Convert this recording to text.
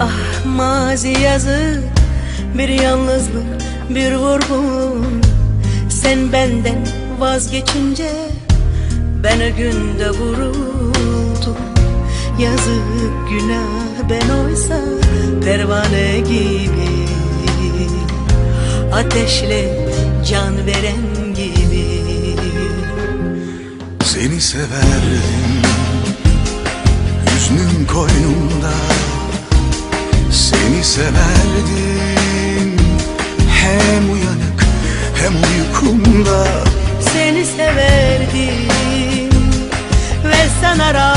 ah mazi yazık Bir yalnızlık bir vurgun. Sen benden vazgeçince Ben o günde vuruldum. Yazık günah ben oysa Pervane gibi. Ateşle severdim Hem uyanık hem uykumda Seni severdim ve sana rağmen